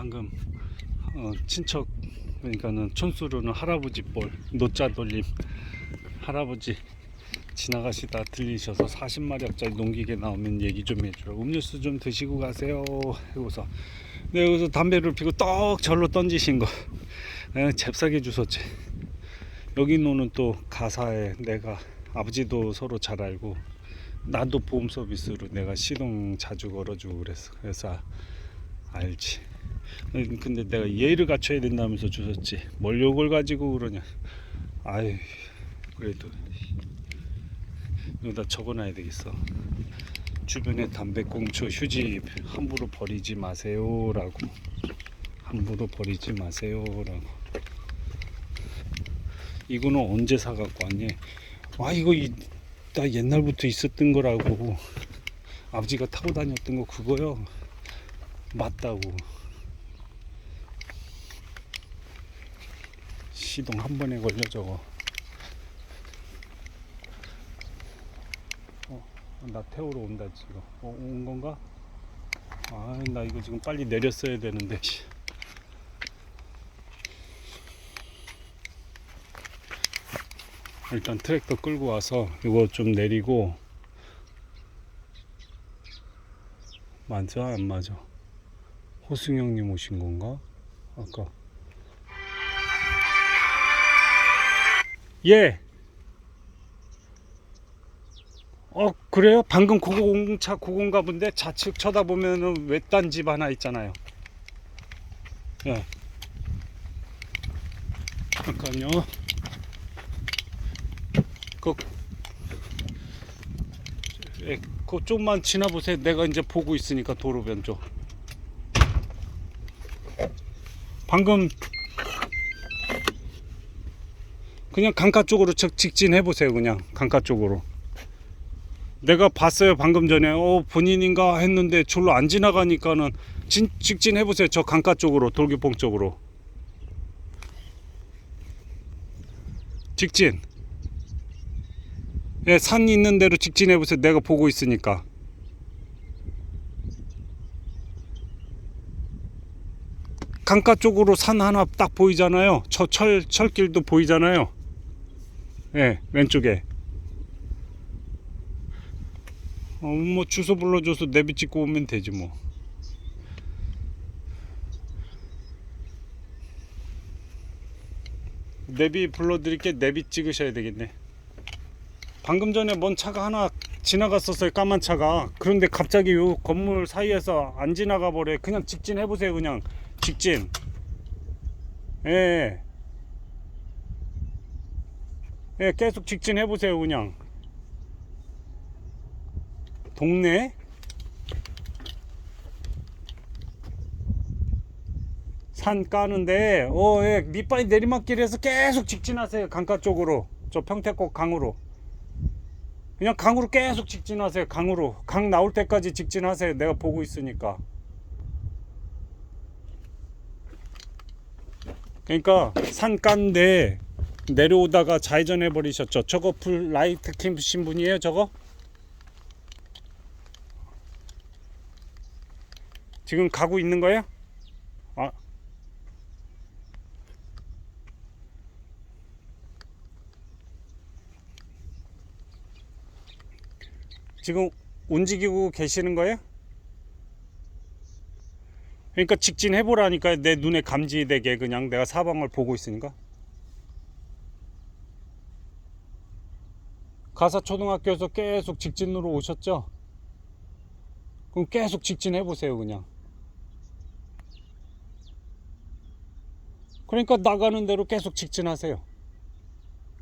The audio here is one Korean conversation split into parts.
방금 어, 친척 그러니까는 촌수로는 할아버지 볼 노자 돌림. 할아버지 지나가시다 들리셔서 40마력짜리 농기계 나오면 얘기 좀 해주라 음료수 좀 드시고 가세요. 하고서. 네, 여기서 담배를 피고 떡 절로 던지신 거. 에, 잽싸게 주웠지. 여기 노는 또 가사에 내가 아버지도 서로 잘 알고 나도 보험 서비스로 내가 시동 자주 걸어주고 그랬어. 그래서 알지. 음, 근데 내가 예의를 갖춰야 된다면서 주셨지. 뭘 욕을 가지고 그러냐. 아유 그래도. 여기다 적어놔야 되겠어. 주변에 담배꽁초 휴지 함부로 버리지 마세요 라고. 함부로 버리지 마세요 라고. 이거는 언제 사갖고 왔니? 아 이거 이, 나 옛날부터 있었던 거라고. 아버지가 타고 다녔던 거 그거요. 맞다고 시동 한 번에 걸려 저거. 어, 나 태우러 온다 지금. 어, 온 건가? 아 나 이거 지금 빨리 내렸어야 되는데 씨. 일단 트랙터 끌고 와서 이거 좀 내리고 맞아 안 맞아? 호승 형님 오신 건가? 아까 예. 어 그래요? 방금 고공차 고공가 본데 좌측 쳐다보면은 외딴 집 하나 있잖아요. 예. 잠깐요. 그, 예, 그 좀만 지나 보세요. 내가 이제 보고 있으니까 도로 변조. 방금 그냥 강가 쪽으로 적 직진해 보세요. 그냥 강가 쪽으로. 내가 봤어요. 방금 전에 어 본인인가 했는데 절로 안 지나가니까는 진, 직진해 보세요. 저 강가 쪽으로 돌기봉 쪽으로. 직진. 예, 산 있는 대로 직진해 보세요. 내가 보고 있으니까. 강가 쪽으로 산 하나 딱 보이잖아요. 저 철 철길도 보이잖아요. 예, 왼쪽에. 어, 뭐 주소 불러줘서 내비 찍고 오면 되지 뭐. 내비 불러드릴게 내비 찍으셔야 되겠네. 방금 전에 먼 차가 하나 지나갔었어요 까만 차가 그런데 갑자기 요 건물 사이에서 안 지나가 버려 그냥 직진 해 보세요 그냥 직진 예. 예, 계속 직진해 보세요, 그냥. 동네? 산 까는데, 어, 예, 밑바위 내리막길에서 계속 직진하세요, 강가 쪽으로. 저 평택곡 강으로. 그냥 강으로 계속 직진하세요, 강으로. 강 나올 때까지 직진하세요. 내가 보고 있으니까. 그러니까 산 깐데 내려오다가 좌회전해 버리셨죠. 저거 풀 라이트 캠프신 분이에요, 저거? 지금 가고 있는 거예요? 아. 지금 움직이고 계시는 거예요? 그러니까 직진해 보라니까 내 눈에 감지되게 그냥 내가 사방을 보고 있으니까. 가사 초등학교에서 계속 직진으로 오셨죠? 그럼 계속 직진해 보세요, 그냥. 그러니까 나가는 대로 계속 직진하세요.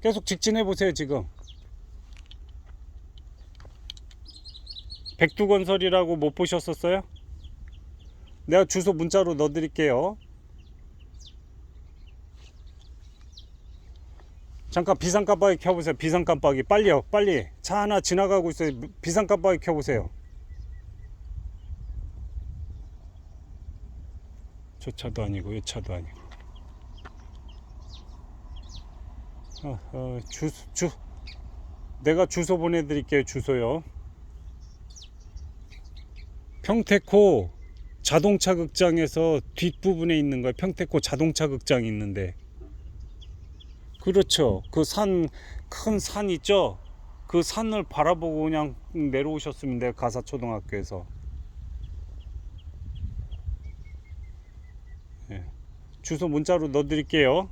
계속 직진해 보세요, 지금. 백두건설이라고 못 보셨었어요? 내가 주소 문자로 넣어 드릴게요. 잠깐 비상 깜빡이 켜보세요. 비상 깜빡이 빨리요, 빨리. 차 하나 지나가고 있어요. 비상 깜빡이 켜보세요. 저 차도 아니고 이 차도 아니고. 어, 어, 주, 주, 내가 주소 보내드릴게요. 주소요. 평택호 자동차 극장에서 뒷부분에 있는 거예요. 평택고 자동차 극장이 있는데. 그렇죠. 그 산, 큰 산 있죠? 그 산을 바라보고 그냥 내려오셨으면 돼요. 가사초등학교에서. 예. 주소 문자로 넣어드릴게요.